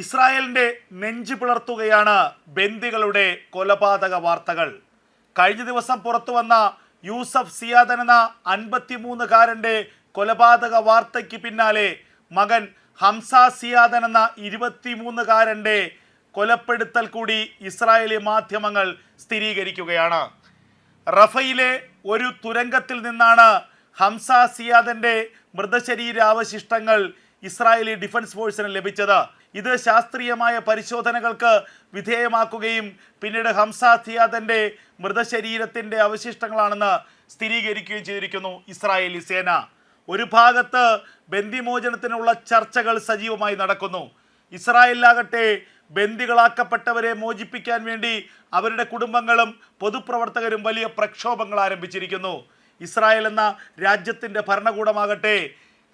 ഇസ്രായേലിന്റെ നെഞ്ചു പിളർത്തുകയാണ് ബന്ദികളുടെ കൊലപാതക വാർത്തകൾ. കഴിഞ്ഞ ദിവസം പുറത്തു വന്ന യൂസഫ് സിയാദൻ എന്ന അൻപത്തിമൂന്നുകാരന്റെ കൊലപാതക വാർത്തയ്ക്ക് പിന്നാലെ മകൻ ഹംസ സിയാദൻ എന്ന ഇരുപത്തിമൂന്നുകാരന്റെ കൊലപ്പെടുത്തൽ കൂടി ഇസ്രായേലി മാധ്യമങ്ങൾ സ്ഥിരീകരിക്കുകയാണ്. റഫയിലെ ഒരു തുരങ്കത്തിൽ നിന്നാണ് ഹംസ സിയാദന്റെ മൃതശരീരാവശിഷ്ടങ്ങൾ ഇസ്രായേലി ഡിഫൻസ് ഫോഴ്സിന് ലഭിച്ചത്. ഇത് ശാസ്ത്രീയമായ പരിശോധനകൾക്ക് വിധേയമാക്കുകയും പിന്നീട് ഹംസ സിയാദന്റെ മൃതശരീരത്തിന്റെ അവശിഷ്ടങ്ങളാണെന്ന് സ്ഥിരീകരിക്കുകയും ചെയ്തിരിക്കുന്നു ഇസ്രായേലി സേന. ഒരു ഭാഗത്ത് ബന്ദിമോചനത്തിനുള്ള ചർച്ചകൾ സജീവമായി നടക്കുന്നു. ഇസ്രായേലിലാകട്ടെ ബന്ദികളാക്കപ്പെട്ടവരെ മോചിപ്പിക്കാൻ വേണ്ടി അവരുടെ കുടുംബങ്ങളും പൊതുപ്രവർത്തകരും വലിയ പ്രക്ഷോഭങ്ങൾ ആരംഭിച്ചിരിക്കുന്നു. ഇസ്രായേൽ എന്ന രാജ്യത്തിന്റെ ഭരണകൂടമാകട്ടെ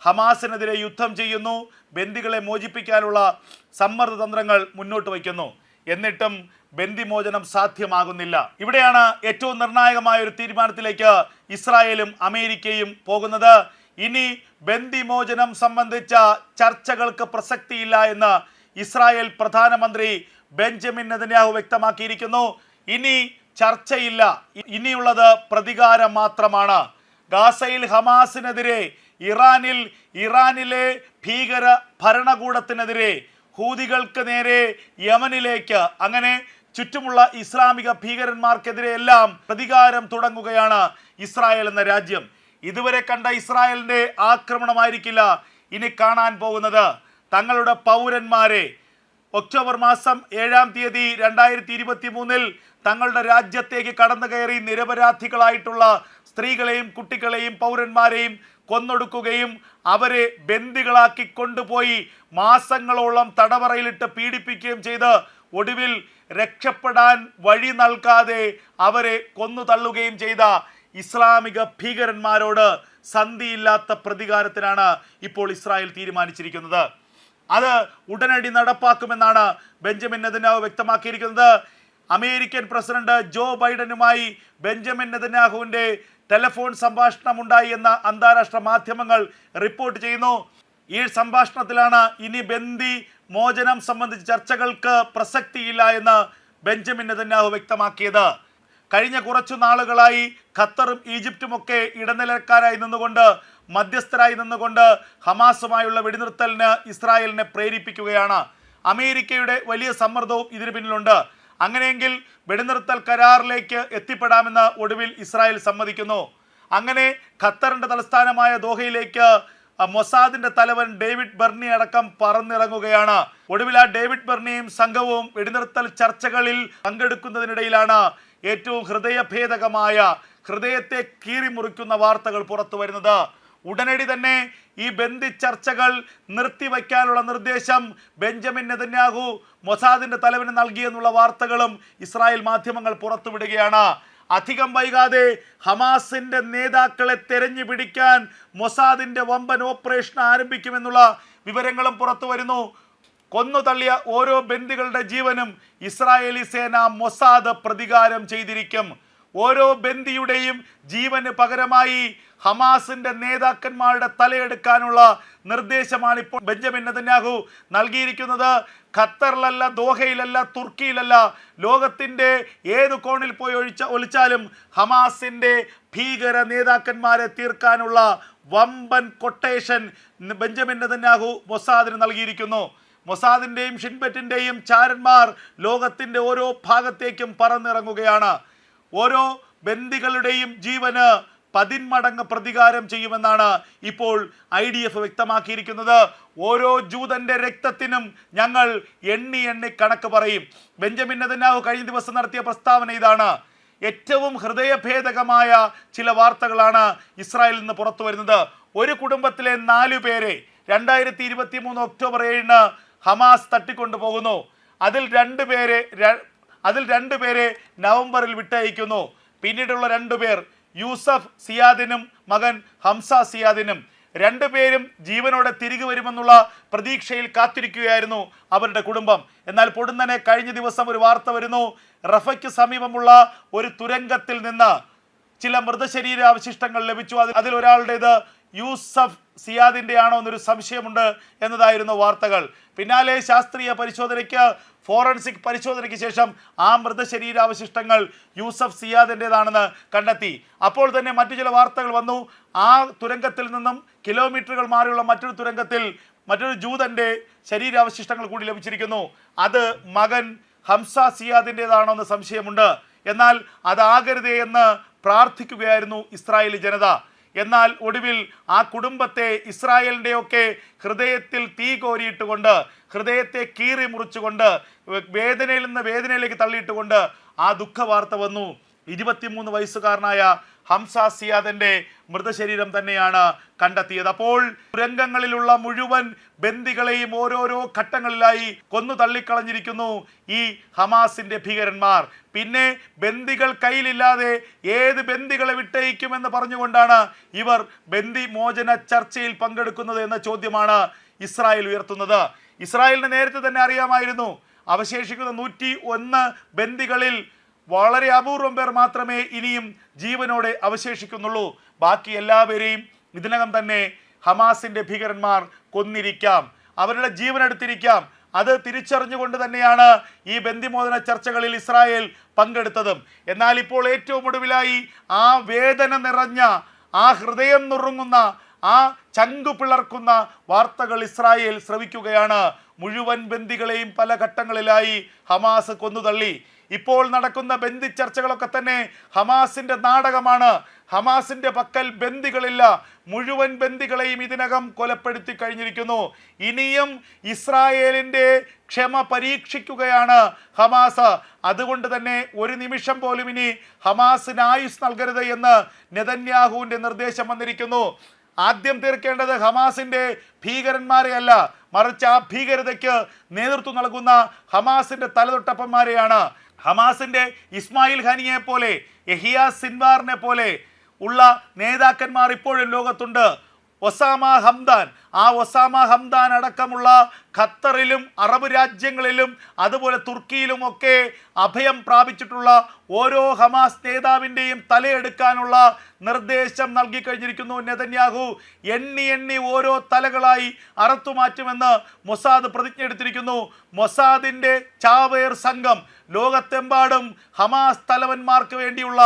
ഹമാസിനെതിരെ യുദ്ധം ചെയ്യുന്നു ബന്ദികളെ മോചിപ്പിക്കാനുള്ള സമ്മർദ്ദ തന്ത്രങ്ങൾ മുന്നോട്ട് വയ്ക്കുന്നു. എന്നിട്ടും ബന്ദിമോചനം സാധ്യമാകുന്നില്ല. ഇവിടെയാണ് ഏറ്റവും നിർണായകമായ ഒരു തീരുമാനത്തിലേക്ക് ഇസ്രായേലും അമേരിക്കയും പോകുന്നത്. ഇനി ബന്ദിമോചനം സംബന്ധിച്ച ചർച്ചകൾക്ക് പ്രസക്തിയില്ല എന്ന് ഇസ്രായേൽ പ്രധാനമന്ത്രി ബെഞ്ചമിൻ നെതന്യാഹു വ്യക്തമാക്കിയിരിക്കുന്നു. ഇനി ചർച്ചയില്ല. ഇനിയുള്ളത് പ്രതികാരം മാത്രമാണ്. ഗാസയിൽ ഹമാസിനെതിരെ ഇറാനിൽ ഇറാനിലെ ഭീകര ഭരണകൂടത്തിനെതിരെ ഹൂതികൾക്ക് നേരെ യമനിലേക്ക് അങ്ങനെ ചുറ്റുമുള്ള ഇസ്ലാമിക ഭീകരന്മാർക്കെതിരെ എല്ലാം പ്രതികാരം തുടങ്ങുകയാണ് ഇസ്രായേൽ എന്ന രാജ്യം. ഇതുവരെ കണ്ട ഇസ്രായേലിന്റെ ആക്രമണമായിരിക്കില്ല ഇനി കാണാൻ പോകുന്നത്. തങ്ങളുടെ പൗരന്മാരെ ഒക്ടോബർ മാസം ഏഴാം തീയതി രണ്ടായിരത്തി ഇരുപത്തി മൂന്നിൽ തങ്ങളുടെ രാജ്യത്തേക്ക് കടന്നു കയറി നിരപരാധികളായിട്ടുള്ള സ്ത്രീകളെയും കുട്ടികളെയും പൗരന്മാരെയും കൊന്നൊടുക്കുകയും അവരെ ബന്ദികളാക്കി കൊണ്ടുപോയി മാസങ്ങളോളം തടവറയിലിട്ട് പീഡിപ്പിക്കുകയും ചെയ്ത് ഒടുവിൽ രക്ഷപ്പെടാൻ വഴി നൽകാതെ അവരെ കൊന്നു തള്ളുകയും ചെയ്ത ഇസ്ലാമിക ഭീകരന്മാരോട് സന്ധിയില്ലാത്ത പ്രതികാരത്തിനാണ് ഇപ്പോൾ ഇസ്രായേൽ തീരുമാനിച്ചിരിക്കുന്നത്. അത് ഉടനടി നടപ്പാക്കുമെന്നാണ് ബെഞ്ചമിൻ നെതന്യാഹു വ്യക്തമാക്കിയിരിക്കുന്നത്. അമേരിക്കൻ പ്രസിഡന്റ് ജോ ബൈഡനുമായി ബെഞ്ചമിൻ നെതന്യാഹുവിന്റെ ടെലിഫോൺ സംഭാഷണം ഉണ്ടായി എന്ന അന്താരാഷ്ട്ര മാധ്യമങ്ങൾ റിപ്പോർട്ട് ചെയ്യുന്നു. ഈ സംഭാഷണത്തിലാണ് ഇനി ബന്ദി മോചനം സംബന്ധിച്ച ചർച്ചകൾക്ക് പ്രസക്തിയില്ല എന്ന് ബെഞ്ചമിൻ നെതന്യാഹു വ്യക്തമാക്കിയത്. കഴിഞ്ഞ കുറച്ചു നാളുകളായി ഖത്തറും ഈജിപ്തുമൊക്കെ ഇടനിലക്കാരായി നിന്നുകൊണ്ട് മധ്യസ്ഥരായി നിന്നുകൊണ്ട് ഹമാസുമായുള്ള വെടിനിർത്തലിന് ഇസ്രായേലിനെ പ്രേരിപ്പിക്കുകയാണ്. അമേരിക്കയുടെ വലിയ സമ്മർദ്ദവും ഇതിനു പിന്നിലുണ്ട്. അങ്ങനെയെങ്കിൽ വെടിനിർത്തൽ കരാറിലേക്ക് എത്തിപ്പെടാമെന്ന് ഒടുവിൽ ഇസ്രായേൽ സമ്മതിക്കുന്നു. അങ്ങനെ ഖത്തറിന്റെ തലസ്ഥാനമായ ദോഹയിലേക്ക് മൊസാദിന്റെ തലവൻ ഡേവിഡ് ബെർണി അടക്കം പറന്നിറങ്ങുകയാണ്. ഒടുവിൽ ആ ഡേവിഡ് ബെർണിയും സംഘവും വെടിനിർത്തൽ ചർച്ചകളിൽ പങ്കെടുക്കുന്നതിനിടയിലാണ് ഏറ്റവും ഹൃദയഭേദകമായ ഹൃദയത്തെ കീറിമുറിക്കുന്ന വാർത്തകൾ പുറത്തു വരുന്നത് ഉടനടി തന്നെ ഈ ബന്ധി ചർച്ചകൾ നിർത്തിവയ്ക്കാനുള്ള നിർദ്ദേശം ബെഞ്ചമിൻ നെതന്യാഹു മൊസാദിന്റെ തലവിന് നൽകിയെന്നുള്ള വാർത്തകളും ഇസ്രായേൽ മാധ്യമങ്ങൾ പുറത്തുവിടുകയാണ്. അധികം വൈകാതെ ഹമാസിന്റെ നേതാക്കളെ തെരഞ്ഞു പിടിക്കാൻ മൊസാദിന്റെ വമ്പൻ ഓപ്പറേഷൻ ആരംഭിക്കുമെന്നുള്ള വിവരങ്ങളും പുറത്തു വരുന്നു. കൊന്നു തള്ളിയ ഓരോ ബന്ദികളുടെ ജീവനും ഇസ്രായേലി സേന മൊസാദ് പ്രതികാരം ചെയ്തിരിക്കും. ഓരോ ബന്ദിയുടെയും ജീവന് പകരമായി ഹമാസിന്റെ നേതാക്കന്മാരുടെ തലയെടുക്കാനുള്ള നിർദ്ദേശമാണ് ഇപ്പോൾ ബെഞ്ചമിൻ നദന്യാഹു നൽകിയിരിക്കുന്നത്. ഖത്തറിലല്ല ദോഹയിലല്ല തുർക്കിയിലല്ല ലോകത്തിന്റെ ഏത് കോണിൽ പോയി ഒഴിച്ച ഒളിച്ചാലും ഹമാസിന്റെ ഭീകര നേതാക്കന്മാരെ തീർക്കാനുള്ള വമ്പൻ കൊട്ടേഷൻ ബെഞ്ചമിൻ നദന്യാഹു മൊസാദിന് നൽകിയിരിക്കുന്നു. മൊസാദിന്റെയും ഷിൻബറ്റിന്റെയും ചാരന്മാർ ലോകത്തിന്റെ ഓരോ ഭാഗത്തേക്കും പറന്നിറങ്ങുകയാണ്. ഓരോ ബന്ദികളുടെയും ജീവന് പതിന്മടങ്ങ് പ്രതികാരം ചെയ്യുമെന്നാണ് ഇപ്പോൾ ഐ ഡി എഫ് വ്യക്തമാക്കിയിരിക്കുന്നത്. ഓരോ ജൂതന്റെ രക്തത്തിനും ഞങ്ങൾ എണ്ണി എണ്ണി കണക്ക് പറയും. ബെഞ്ചമിൻ നെതന്യാഹു കഴിഞ്ഞ ദിവസം നടത്തിയ പ്രസ്താവന ഇതാണ്. ഏറ്റവും ഹൃദയഭേദകമായ ചില വാർത്തകളാണ് ഇസ്രായേലിൽ നിന്ന് പുറത്തു വരുന്നത്. ഒരു കുടുംബത്തിലെ നാലു പേരെ രണ്ടായിരത്തി ഇരുപത്തി മൂന്ന് ഒക്ടോബർ ഏഴിന് ഹമാസ് തട്ടിക്കൊണ്ടു പോകുന്നു അതിൽ രണ്ട് പേരെ അതിൽ രണ്ടുപേരെ നവംബറിൽ വിട്ടയക്കുന്നു. പിന്നീടുള്ള രണ്ടു പേർ യൂസഫ് സിയാദിനും മകൻ ഹംസ സിയാദിനും. രണ്ടുപേരും ജീവനോടെ തിരികെ വരുമെന്നുള്ള പ്രതീക്ഷയിൽ കാത്തിരിക്കുകയായിരുന്നു അവരുടെ കുടുംബം. എന്നാൽ പൊടുന്നനെ കഴിഞ്ഞ ദിവസം ഒരു വാർത്ത വരുന്നു. റഫയ്ക്ക് സമീപമുള്ള ഒരു തുരങ്കത്തിൽ നിന്ന് ചില മൃതശരീര അവശിഷ്ടങ്ങൾ ലഭിച്ചു. അതിൽ ഒരാളുടേത് യൂസഫ് സിയാദിന്റെ ആണോ എന്നൊരു സംശയമുണ്ട് എന്നതായിരുന്നു വാർത്തകൾ. പിന്നാലെ ശാസ്ത്രീയ പരിശോധനയ്ക്ക് ഫോറൻസിക് പരിശോധനയ്ക്ക് ശേഷം ആ മൃതശരീരാവശിഷ്ടങ്ങൾ യൂസഫ് സിയാദിന്റെതാണെന്ന് കണ്ടെത്തി. അപ്പോൾ തന്നെ മറ്റു ചില വാർത്തകൾ വന്നു. ആ തുരങ്കത്തിൽ നിന്നും കിലോമീറ്ററുകൾ മാറിയുള്ള മറ്റൊരു തുരങ്കത്തിൽ മറ്റൊരു ജൂതന്റെ ശരീരാവശിഷ്ടങ്ങൾ കൂടി ലഭിച്ചിരിക്കുന്നു. അത് മകൻ ഹംസ സിയാദിന്റെതാണോ എന്ന് സംശയമുണ്ട്. എന്നാൽ അതാകരുതേ എന്ന് പ്രാർത്ഥിക്കുകയായിരുന്നു ഇസ്രായേലി ജനത. എന്നാൽ ഒടുവിൽ ആ കുടുംബത്തെ ഇസ്രായേലിന്റെയൊക്കെ ഹൃദയത്തിൽ തീ കോരിയിട്ടുകൊണ്ട് ഹൃദയത്തെ കീറി മുറിച്ചുകൊണ്ട് വേദനയിൽ നിന്ന് വേദനയിലേക്ക് തള്ളിയിട്ടുകൊണ്ട് ആ ദുഃഖവാർത്ത വന്നു. ഇരുപത്തിമൂന്ന് വയസ്സുകാരനായ ഹംസ സിയാദന്റെ മൃതശരീരം തന്നെയാണ് കണ്ടെത്തിയത്. അപ്പോൾ രംഗങ്ങളിലുള്ള മുഴുവൻ ബന്ദികളെയും ഓരോരോ ഘട്ടങ്ങളിലായി കൊന്നു തള്ളിക്കളഞ്ഞിരിക്കുന്നു ഈ ഹമാസിന്റെ ഭീകരന്മാർ. പിന്നെ ബന്ദികൾ കയ്യിലില്ലാതെ ഏത് ബന്ദികളെ വിട്ടയക്കുമെന്ന് പറഞ്ഞുകൊണ്ടാണ് ഇവർ ബന്ദി മോചന ചർച്ചയിൽ പങ്കെടുക്കുന്നത് എന്ന ചോദ്യമാണ് ഇസ്രായേൽ ഉയർത്തുന്നത്. ഇസ്രായേലിന് നേരത്തെ തന്നെ അറിയാമായിരുന്നു അവശേഷിക്കുന്ന നൂറ്റി ഒന്ന് ബന്ദികളിൽ വളരെ അപൂർവം പേർ മാത്രമേ ഇനിയും ജീവനോടെ അവശേഷിക്കുന്നുള്ളൂ. ബാക്കി എല്ലാവരെയും ഇതിനകം തന്നെ ഹമാസിന്റെ ഭീകരന്മാർ കൊന്നിരിക്കാം. അവരുടെ ജീവൻ എടുത്തിരിക്കാം. അത് തിരിച്ചറിഞ്ഞുകൊണ്ട് തന്നെയാണ് ഈ ബന്ധിമോദന ചർച്ചകളിൽ ഇസ്രായേൽ പങ്കെടുത്തതും. എന്നാൽ ഇപ്പോൾ ഏറ്റവും ഒടുവിലായി ആ വേദന നിറഞ്ഞ ആ ഹൃദയം നുറുങ്ങുന്ന ആ ചങ്കു പിളർക്കുന്ന വാർത്തകൾ ഇസ്രായേൽ ശ്രവിക്കുകയാണ്. മുഴുവൻ ബന്ദികളെയും പല ഘട്ടങ്ങളിലായി ഹമാസ് കൊന്നുതള്ളി. ഇപ്പോൾ നടക്കുന്ന ബന്ദി ചർച്ചകളൊക്കെ തന്നെ ഹമാസിന്റെ നാടകമാണ്. ഹമാസിന്റെ പക്കൽ ബന്ദികളില്ല. മുഴുവൻ ബന്ദികളെയും ഇതിനകം കൊലപ്പെടുത്തി കഴിഞ്ഞിരിക്കുന്നു. ഇനിയും ഇസ്രായേലിന്റെ ക്ഷമ പരീക്ഷിക്കുകയാണ് ഹമാസ്. അതുകൊണ്ട് തന്നെ ഒരു നിമിഷം പോലും ഇനി ഹമാസിന് ആയുസ് നൽകരുത് എന്ന് നെതന്യാഹുവിന്റെ നിർദ്ദേശം വന്നിരിക്കുന്നു. ആദ്യം തീർക്കേണ്ടത് ഹമാസിന്റെ ഭീകരന്മാരെ അല്ല മറിച്ച് ആ ഭീകരതയ്ക്ക് നേതൃത്വം നൽകുന്ന ഹമാസിന്റെ തലതൊട്ടപ്പന്മാരെയാണ്. ഹമാസിന്റെ ഇസ്മായിൽ ഖാനിയെ പോലെ യഹിയ സിൻവാറിനെ പോലെ ഉള്ള നേതാക്കന്മാർ ഇപ്പോഴും ലോകത്തുണ്ട്. Osama Hamdan. ആ ഒസാമ ഹംദാൻ അടക്കമുള്ള ഖത്തറിലും അറബ് രാജ്യങ്ങളിലും അതുപോലെ തുർക്കിയിലുമൊക്കെ അഭയം പ്രാപിച്ചിട്ടുള്ള ഓരോ ഹമാസ് നേതാവിന്റെയും തലയെടുക്കാനുള്ള നിർദ്ദേശം നൽകി കഴിഞ്ഞിരിക്കുന്നു നെതന്യാഹു. എണ്ണി എണ്ണി ഓരോ തലകളായി അറുത്തുമാറ്റുമെന്ന് മൊസാദ് പ്രതിജ്ഞ എടുത്തിരിക്കുന്നു മൊസാദിന്റെ ചാവേർ സംഘം ലോകത്തെമ്പാടും ഹമാസ് തലവന്മാർക്ക് വേണ്ടിയുള്ള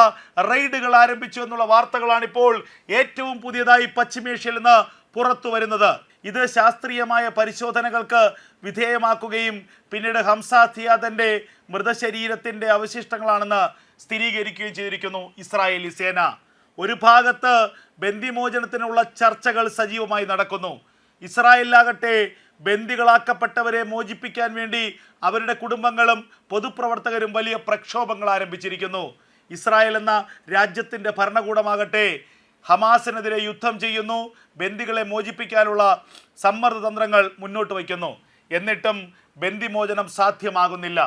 റെയ്ഡുകൾ ആരംഭിച്ചു എന്നുള്ള വാർത്തകളാണിപ്പോൾ ഏറ്റവും പുതിയതായി പശ്ചിമേഷ്യയിൽ നിന്ന് പുറത്തു വരുന്നത് ഇത് ശാസ്ത്രീയമായ പരിശോധനകൾക്ക് വിധേയമാക്കുകയും പിന്നീട് ഹംസ തിയാദന്റെ മൃതശരീരത്തിന്റെ അവശിഷ്ടങ്ങളാണെന്ന് സ്ഥിരീകരിക്കുകയും ചെയ്തിരിക്കുന്നു ഇസ്രായേലി സേന. ഒരു ഭാഗത്ത് ബന്ദിമോചനത്തിനുള്ള ചർച്ചകൾ സജീവമായി നടക്കുന്നു. ഇസ്രായേലിലാകട്ടെ ബന്ദികളാക്കപ്പെട്ടവരെ മോചിപ്പിക്കാൻ വേണ്ടി അവരുടെ കുടുംബങ്ങളും പൊതുപ്രവർത്തകരും വലിയ പ്രക്ഷോഭങ്ങൾ ആരംഭിച്ചിരിക്കുന്നു. ഇസ്രായേൽ എന്ന രാജ്യത്തിന്റെ ഭരണകൂടമാകട്ടെ ഹമാസിനെതിരെ യുദ്ധം ചെയ്യുന്നു ബന്ദികളെ മോചിപ്പിക്കാനുള്ള സമ്മർദ്ദ തന്ത്രങ്ങൾ മുന്നോട്ട് വയ്ക്കുന്നു. എന്നിട്ടും ബന്ദിമോചനം സാധ്യമാകുന്നില്ല.